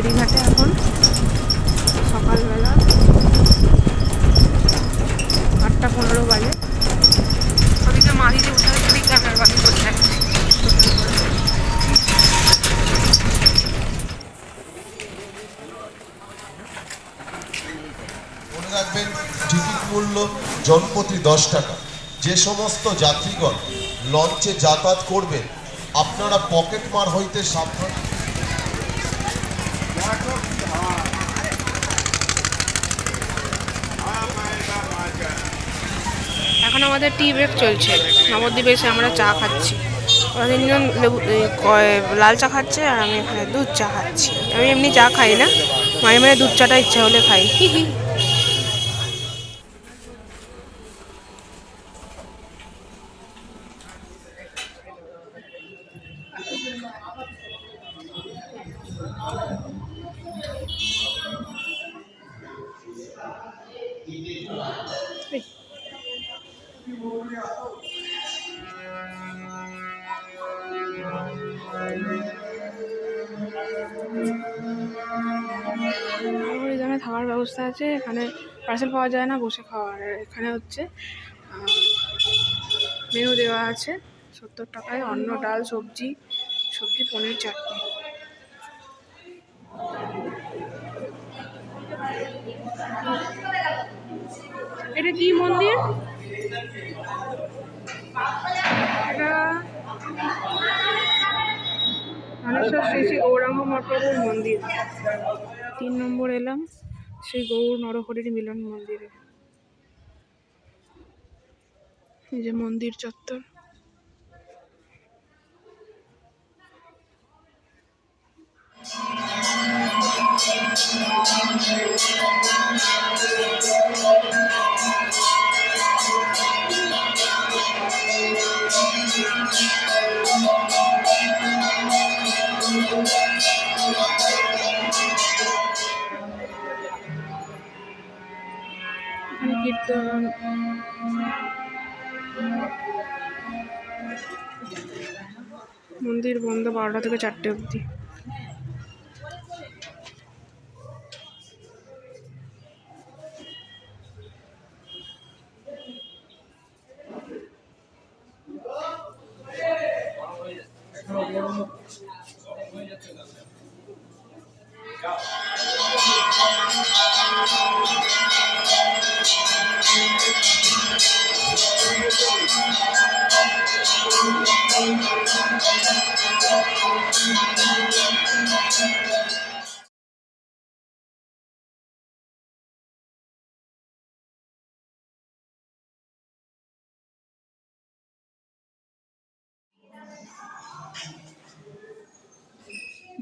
ফেরিঘাটে এখন সকালবেলা আটটা পনেরো বাজে। ওদিকে মাঝিতে উঠে রাখবেন মূল্য জনপ্রতি দশ টাকা। যে সমস্ত যাত্রীগণ লঞ্চে যাতায়াত করবেন, আপনারা পকেট মার হইতে সাবধান। এখন আমাদের টি ব্রেক চলছে। নবদ্বীপে এসে আমরা চা খাচ্ছি। ওরা তিনজন লেবু লাল চা খাচ্ছে আর আমি এখানে দুধ চা খাচ্ছি। আমি এমনি চা খাই না। মাঝে মাঝে দুধ চাটা ইচ্ছা হলে খাই। এখানে থাকার ব্যবস্থা আছে। এখানে পার্সেল পাওয়া যায় না, বসে খাওয়ার। এখানে হচ্ছে মেনু দেওয়া আছে সত্তর টাকায়। অন্ন, ডাল, সবজি সবজি, পনির, চাটনি। এটা কি মন্দির? শ্রী গৌরাঙ্গ মঠপ্রভুর মন্দির। তিন নম্বর এলাম, শ্রী গৌর নরহরির মিলন মন্দিরে। এই যে মন্দির চত্বর। এখানে কীর্তন। মন্দির বন্ধ বারোটা থেকে চারটে অবধি।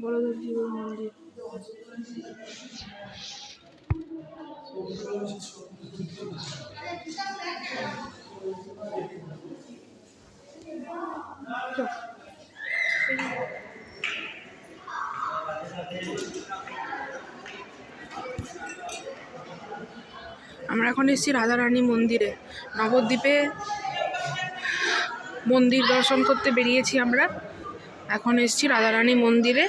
বড়দের জীব মন্দির। আমরা এখন এসেছি রাধারানী মন্দিরে। নবদ্বীপে মন্দির দর্শন করতে বেরিয়েছি আমরা। এখন এসেছি রাধারানী মন্দিরে।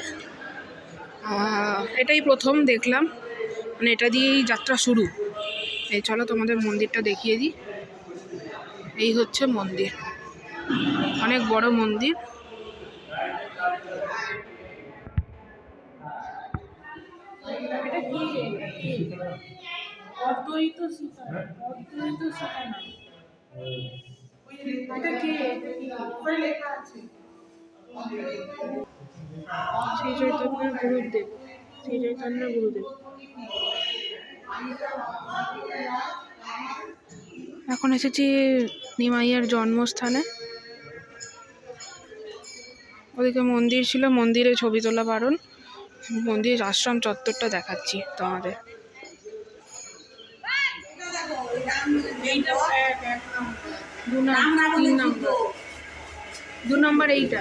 এটাই প্রথম দেখলাম। মানে এটা দিয়েই যাত্রা শুরু। এই চলো তোমাদের মন্দিরটা দেখিয়ে দিই। এই হচ্ছে মন্দির। অনেক বড় মন্দির। এটা অদ্বৈত সীতা। অদ্বৈত সীতা এটা কে? লেখা আছে। শ্রী চৈতন্য গুরুদেব শ্রী চৈতন্য গুরুদেব। এখন এসেছি নিমাইয়ের জন্মস্থানে। ওদিকে মন্দির ছিল মন্দিরে ছবি তোলা বারণ। মন্দির আশ্রম চত্বরটা দেখাচ্ছি তোমাদের। দু নম্বর এইটা।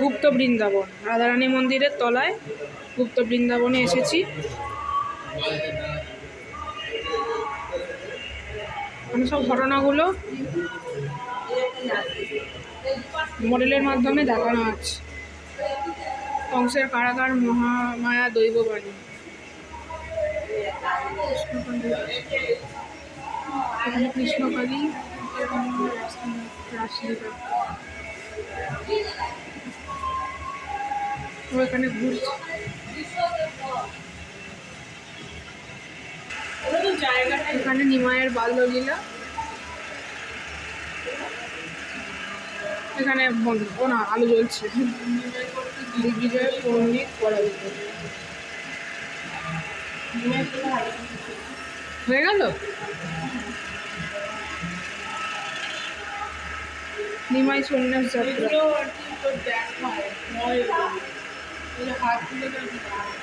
গুপ্ত বৃন্দাবন। রাধারানী মন্দিরের তলায় গুপ্ত বৃন্দাবনে এসেছি। আমি সব ঘটনাগুলো মডেলের মাধ্যমে দেখানো আছে। কংসের কারাগার মহামায়া দৈববাণী। কৃষ্ণকালী রাসলীলা ও এখানে ঘুরছে। এখানে নিমায়ের বাল্যলীলা। এখানে ও না, আলো জ্বলছে। দিগ্বিজয় পৌর্ণিক পরাজিত। হয়ে গেল? নিমাই সন্ন্যাস যাত্রা।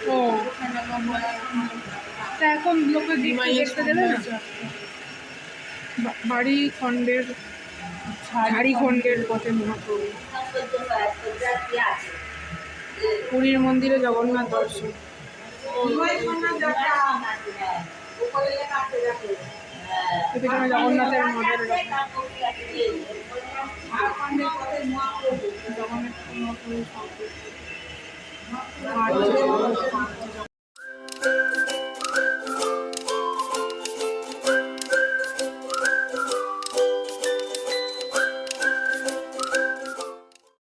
ও। তা এখন লোকে দেখতে দেবে না? বাড়ি খণ্ডের ঝাড়ি খণ্ডের পথে মহাপ্রভু। পুরীর মন্দিরে জগন্নাথ দর্শন। জগন্নাথের মডেল জগন্নাথ Thank you.